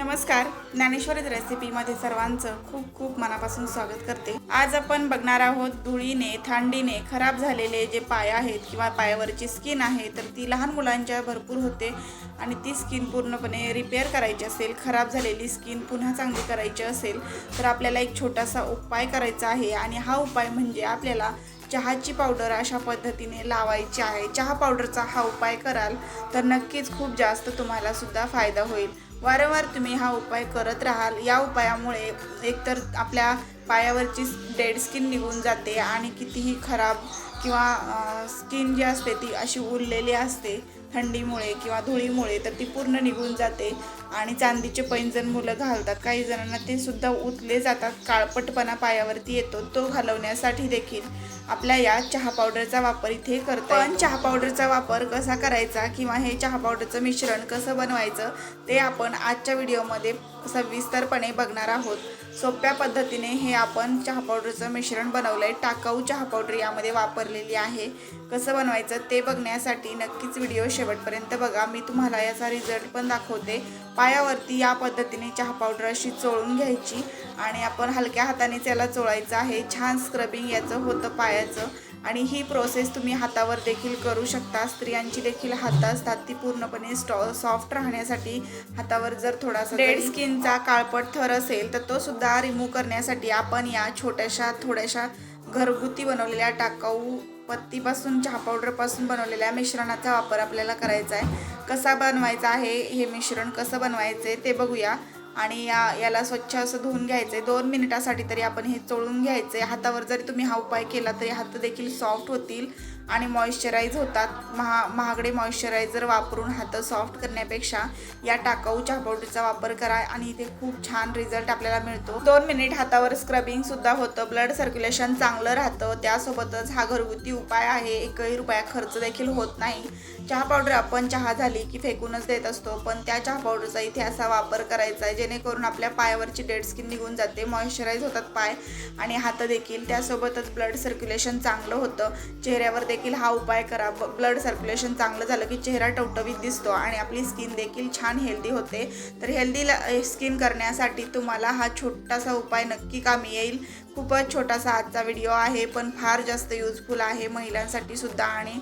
नमस्कार ज्ञानेश्वरीच रेसिपीमध्ये सर्वांचं खूप खूप मनापासून स्वागत करते. आज आपण बघणार आहोत धुळीने थंडीने खराब झालेले जे पाय आहेत किंवा पायावरची स्किन आहे तर ती लहान मुलांच्या भरपूर होते आणि ती स्किन पूर्णपणे रिपेअर करायची असेल खराब झालेली स्किन पुन्हा चांगली करायची असेल तर आपल्याला एक छोटासा उपाय करायचा आहे आणि हा उपाय म्हणजे आपल्याला चहाची पावडर अशा पद्धतीने लावायची आहे. चहा पावडरचा हा उपाय कराल तर नक्कीच खूप जास्त तुम्हाला सुद्धा फायदा होईल. वारंवार तुम्ही हा उपाय करत राहाल. या उपायामुळे एकतर आपल्या पायावरची डेड स्किन निघून जाते आणि कितीही खराब किंवा स्किन जी असते ती अशी उरलेली असते थंडीमुळे किंवा धुळीमुळे तर ती पूर्ण निघून जाते आणि चांदीचे पैंजण मुलं घालतात काही जणांना ते सुद्धा उतले जातात. काळपटपणा पायावरती येतो. तो घालवण्यासाठी देखील आपल्या या चहा पावडरचा वापर इथे करतो पण चहा पावडरचा वापर कसा करायचा किंवा हे चहा पावडरचं मिश्रण कसं बनवायचं ते आपण आजच्या व्हिडिओमध्ये सविस्तरपणे बघणार आहोत. सोप्या पद्धतीने हे आपण चहा पावडरचं मिश्रण बनवलं आहे टाकाऊ चहा पावडर यामध्ये वापरलेली आहे. कसं बनवायचं ते बघण्यासाठी नक्कीच व्हिडिओ शेवटपर्यंत बघा. मी तुम्हाला याचा रिझल्ट पण दाखवते. पायावरती या पद्धतीने चहा पावडर अशी चोळून घ्यायची आणि आपण हलक्या हाताने त्याला चोळायचं आहे. छान स्क्रबिंग याचं होतं पाया पायाचं आणि ही प्रोसेस तुम्ही हातावर देखील करू शकता. स्त्रियांची देखील हात असतात ती पूर्णपणे स्टॉ सॉफ्ट राहण्यासाठी हातावर जर थोडासा डेड स्किनचा काळपट थर असेल तर तो सुद्धा रिमूव्ह करण्यासाठी आपण या छोट्याशा थोड्याशा घरगुती बनवलेल्या टाकाऊ पत्तीपासून चहा पावडरपासून बनवलेल्या मिश्रणाचा वापर आपल्याला करायचा आहे. कसा बनवायचा आहे हे मिश्रण कसं बनवायचं आहे ते बघूया. आणि या याला स्वच्छ असं धुवून घ्यायचं आहे दोन मिनिटासाठी तरी आपण हे चोळून घ्यायचं आहे हातावर जरी तुम्ही हा उपाय केला तरी हात देखील सॉफ्ट होतील. आणि मॉइश्चराईज होतात. महा महागडे मॉइश्चरायझर वापरून हात सॉफ्ट करण्यापेक्षा या टाकाऊ चहा पावडरचा वापर करा आणि इथे खूप छान रिझल्ट आपल्याला मिळतो. दोन मिनिट हातावर स्क्रबिंग सुद्धा होतं. ब्लड सर्क्युलेशन चांगलं राहतं. त्यासोबतच हा घरगुती उपाय आहे. एकही रुपया खर्च देखील होत नाही. चहा पावडर आपण चहा झाली की फेकूनच देत असतो. पण त्या चहा पावडरचा इथे असा वापर करायचा आहे जेणेकरून आपल्या पायावरची डेड स्किन निघून जाते मॉइश्चराईज होतात पाय आणि हात देखील. त्यासोबतच ब्लड सर्क्युलेशन चांगलं होतं. चेहऱ्यावर देखील देखील हा उपाय करा. ब्लड सर्क्युलेशन चांगलं झालं की चेहरा टवटवीत दिसतो आणि आपली स्किन देखील छान हेल्दी होते. तर हेल्दी स्किन करण्यासाठी तुम्हाला हा छोटासा उपाय नक्की कामी येईल. खूपच छोटासा आजचा व्हिडिओ आहे पण फार जास्त युजफुल आहे महिलांसाठी सुद्धा आणि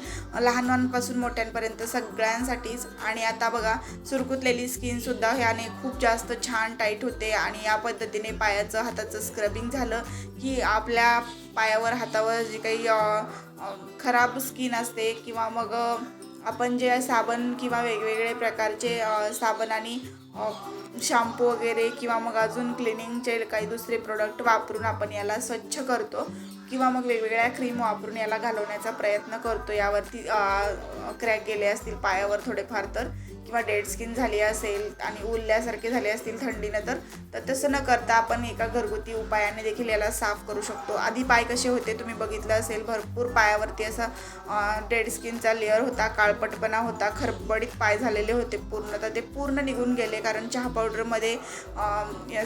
लहानांपासून मोठ्यांपर्यंत सगळ्यांसाठीच. आणि आता बघा सुरकुतलेली स्किनसुद्धा ह्याने खूप जास्त छान टाईट होते आणि या पद्धतीने पायाचं हाताचं स्क्रबिंग झालं की आपल्या पायावर हातावर जे काही खराब स्किन असते किंवा मग आपण जे साबण किंवा वेगवेगळे प्रकारचे साबण आणि शॅम्पू वगैरे किंवा मग अजून क्लिनिंगचे काही दुसरे प्रोडक्ट वापरून आपण याला स्वच्छ करतो किंवा मग वेगवेगळ्या क्रीम वापरून याला घालवण्याचा प्रयत्न करतो. यावरती क्रॅक गेले असतील पायावर थोडेफार तर. किंवा डेड स्किन झाली असेल आणि उरल्यासारखे झाले असतील थंडीनं तर तसं न करता आपण एका घरगुती उपायाने देखील याला साफ करू शकतो. आधी पाय कसे होते तुम्ही बघितलं असेल भरपूर पायावरती असा डेड स्किनचा लेअर होता काळपटपणा होता खरबडीत पाय झालेले होते पूर्ण तर ते पूर्ण निघून गेले कारण चहा पावडरमध्ये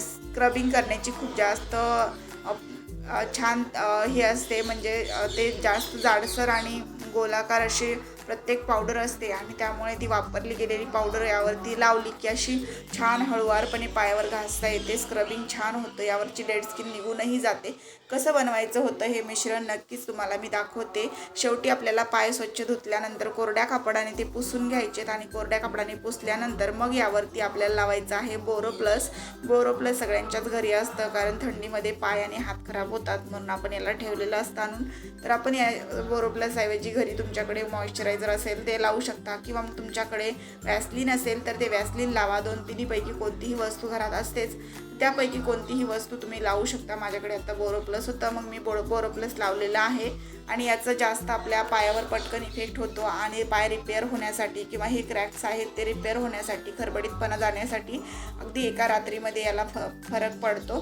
स्क्रबिंग करण्याची खूप जास्त छान हे असते म्हणजे ते जास्त जाडसर आणि गोलाकार असे प्रत्येक पावडर असते आणि त्यामुळे ती वापरली गेलेली पावडर यावरती लावली की अशी छान हळुवारपणे पायावर घासता येते. स्क्रबिंग छान होतं. यावरची डेड स्किन निघूनही जाते. कसं बनवायचं होतं हे मिश्रण नक्कीच तुम्हाला मी दाखवते. शेवटी आपल्याला पाय स्वच्छ धुतल्यानंतर कोरड्या कापडाने ते पुसून घ्यायचेत आणि कोरड्या कापडाने पुसल्यानंतर मग यावरती आपल्याला लावायचं आहे बोरो प्लस बोरो प्लस सगळ्यांच्याच घरी असतं कारण थंडीमध्ये पाय आणि हात खराब होतात म्हणून आपण याला ठेवलेलं असतं. आणून तर आपण या बोरो प्लस ऐवजी घरी तुमच्याकडे मॉइश्चरायझर असेल ते लावू शकता किंवा मग तुमच्याकडे वॅसलिन असेल तर ते वॅसलिन लावा. दोन तिन्हीपैकी कोणतीही वस्तू घरात असतेच. त्यापैकी कोणतीही वस्तू तुम्ही लावू शकता. माझ्याकडे आता बोरोप्लस होतं मग मी बोरो बोरोप्लस लावलेला लावलेलं आहे. आणि याचा जास्त आपल्या पायावर पटकन इफेक्ट होतो आणि पाय रिपेअर होण्यासाठी किंवा हे क्रॅक्स आहेत ते रिपेअर होण्यासाठी खरबडीतपणा जाण्यासाठी अगदी एका रात्रीमध्ये याला फ फरक पडतो.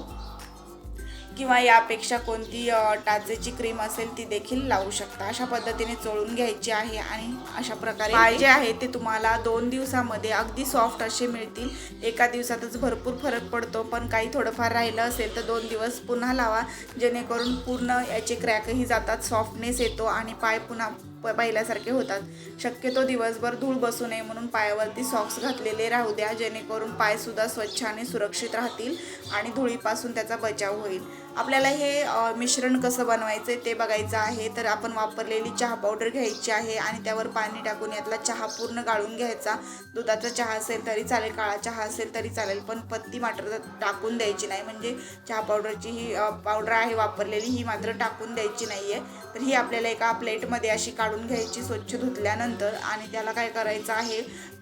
किंवा यापेक्षा कोणती टाचेची क्रीम असेल ती देखील लावू शकता. अशा पद्धतीने चोळून घ्यायची आहे आणि अशा प्रकारे पाय. जे आहे ते तुम्हाला दोन दिवसामध्ये अगदी सॉफ्ट असे मिळतील. एका दिवसातच भरपूर फरक पडतो पण काही थोडंफार राहिलं असेल तर दोन दिवस पुन्हा लावा. जेणेकरून पूर्ण याचे क्रॅकही जातात सॉफ्टनेस येतो आणि पाय पुन्हा प- पहिल्यासारखे होतात. शक्यतो दिवसभर धूळ बसू नये म्हणून पायावरती सॉक्स घातलेले राहू द्या जेणेकरून पायसुद्धा स्वच्छ आणि सुरक्षित राहतील आणि धुळीपासून त्याचा बचाव होईल. आपल्याला हे मिश्रण कसं बनवायचं ते बघायचं आहे. तर आपण वापरलेली चहा पावडर घ्यायची आहे आणि त्यावर पाणी टाकून यातला चहा पूर्ण गाळून घ्यायचा. दुधाचा चहा असेल तरी चालेल काळा चहा असेल तरी चालेल पण पत्ती मात्र टाकून द्यायची नाही. म्हणजे चहा पावडरची ही पावडर आहे वापरलेली ही मात्र टाकून द्यायची नाही आहे तर ही आपल्याला एका प्लेटमध्ये अशी काढून काढून घ्यायची स्वच्छ धुतल्यानंतर आणि त्याला काय करायचं आहे?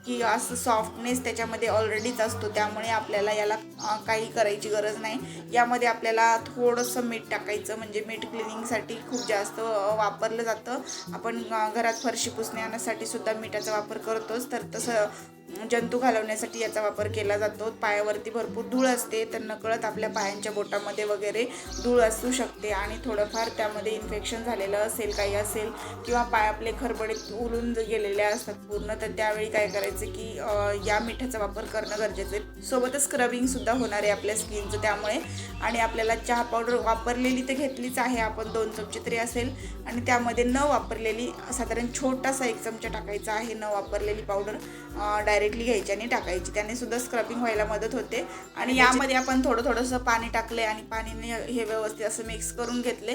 की असं सॉफ्टनेस त्याच्यामध्ये ऑलरेडीच असतो. त्यामुळे आपल्याला याला काही करायची गरज नाही. यामध्ये आपल्याला थोडंसं मीठ टाकायचं. म्हणजे मीठ क्लिनिंगसाठी खूप जास्त वापरलं जातं. आपण घरात फरशी पुसण्यासाठी सुद्धा मिठाचा वापर करतोच. तर तसं जंतू घालवण्यासाठी याचा वापर केला जातो. पायावरती भरपूर धूळ असते. तर नकळत आपल्या पायांच्या बोटामध्ये वगैरे धूळ असू शकते. आणि थोडंफार त्यामध्ये इन्फेक्शन झालेलं असेल काही असेल किंवा पाय आपले खरबडीत उलून गेलेले असतात पूर्ण तर त्यावेळी काय करायचं? की अं, या मिठाचा वापर करणं गरजेचं आहे. सोबतच स्क्रबिंगसुद्धा होणार आहे आपल्या स्किनचं त्यामुळे. आणि आपल्याला चहा पावडर वापरलेली तर घेतलीच आहे आपण दोन चमचे तरी असेल. आणि त्यामध्ये न वापरलेली साधारण छोटासा एक चमचा टाकायचा आहे न वापरलेली पावडर डायरेक्टली घ्यायची आणि टाकायची. त्याने सुद्धा स्क्रबिंग व्हायला मदत होते. आणि यामध्ये आपण थोडं थोडंसं पाणी टाकले आणि पाणीने हे व्यवस्थित असं मिक्स करून घेतले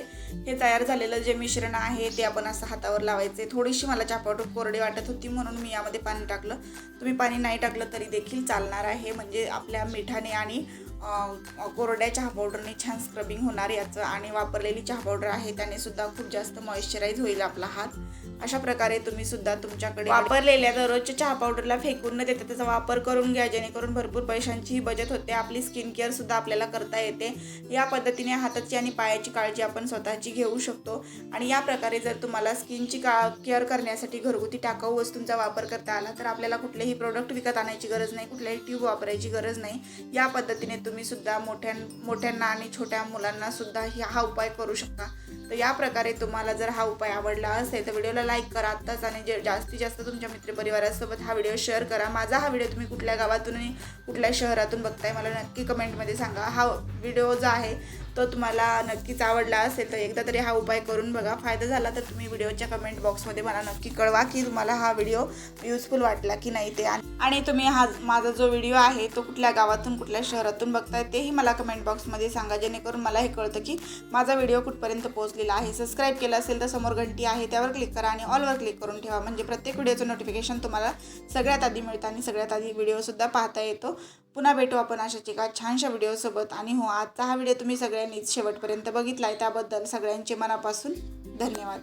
हे तयार झालेलं जे मिश्रण आहे ते आपण असं हातावर लावायचे थोडीशी मला चहा पावडर कोरडी वाटत होती म्हणून मी यामध्ये पाणी टाकलं. तुम्ही पाणी नाही टाकलं तरी देखील चालणार आहे. म्हणजे आपल्या मिठाने आणि कोरड्या चहा पावडरने छान स्क्रबिंग होणार याचं आणि वापरलेली चहा पावडर आहे त्याने सुद्धा खूप जास्त मॉइश्चराईज होईल आपला हात. अशा प्रकारे तुम्ही सुद्धा तुमच्याकडे वापरलेल्या दररोजच्या चहा पावडरला फेकून न देता त्याचा वापर करून घ्या जेणेकरून भरपूर पैशांचीही बचत होते आपली स्किन केअर सुद्धा आपल्याला करता येते. या पद्धतीने हाताची आणि पायाची काळजी आपण स्वतःची घेऊ शकतो. आणि या प्रकारे जर तुम्हाला स्किनची का केअर करण्यासाठी घरगुती टाकाऊ वस्तूंचा वापर करता आला तर आपल्याला कुठलेही प्रोडक्ट विकत आणायची गरज नाही कुठल्याही ट्यूब वापरायची गरज नाही. या पद्धतीने तुम्ही सुद्धा मोठ्या मोठ्यांना आणि छोट्या मुलांना सुद्धा हा उपाय करू शकता. तर या प्रकारे तुम्हाला जर हा उपाय आवडला असेल तर व्हिडिओला लाईक करा. आत्ताच आणि जे जास्तीत जास्त तुमच्या मित्रपरिवारासोबत हा व्हिडिओ शेअर करा. माझा हा व्हिडिओ तुम्ही कुठल्या गावातून आणि कुठल्या शहरातून बघताय मला नक्की कमेंटमध्ये सांगा. हा व्हिडिओ जो आहे तो तुम्हाला नक्कीच आवडला असेल तर एकदा तरी हा उपाय करून बघा. फायदा झाला तर तुम्ही व्हिडिओच्या कमेंट बॉक्समध्ये मला नक्की कळवा की तुम्हाला हा व्हिडिओ युजफुल वाटला की नाही ते. आणि तुम्ही हा माझा जो व्हिडिओ आहे तो कुठल्या गावातून कुठल्या शहरातून बघताय तेही मला कमेंट बॉक्समध्ये सांगा. जेणेकरून मला हे कळतं की माझा व्हिडिओ कुठपर्यंत पोहोचलेला आहे. सबस्क्राईब केलं असेल तर समोर घंटी आहे त्यावर क्लिक करा आणि ऑलवर क्लिक करून ठेवा. म्हणजे प्रत्येक व्हिडिओचं नोटिफिकेशन तुम्हाला सगळ्यात आधी मिळतं आणि सगळ्यात आधी व्हिडिओसुद्धा पाहता येतो. पुन्हा भेटू आपण अशाच एका छानशा व्हिडिओसोबत. आणि हो आजचा हा व्हिडिओ तुम्ही सगळ्यांनीच शेवटपर्यंत बघितला आहे त्याबद्दल सगळ्यांचे मनापासून धन्यवाद.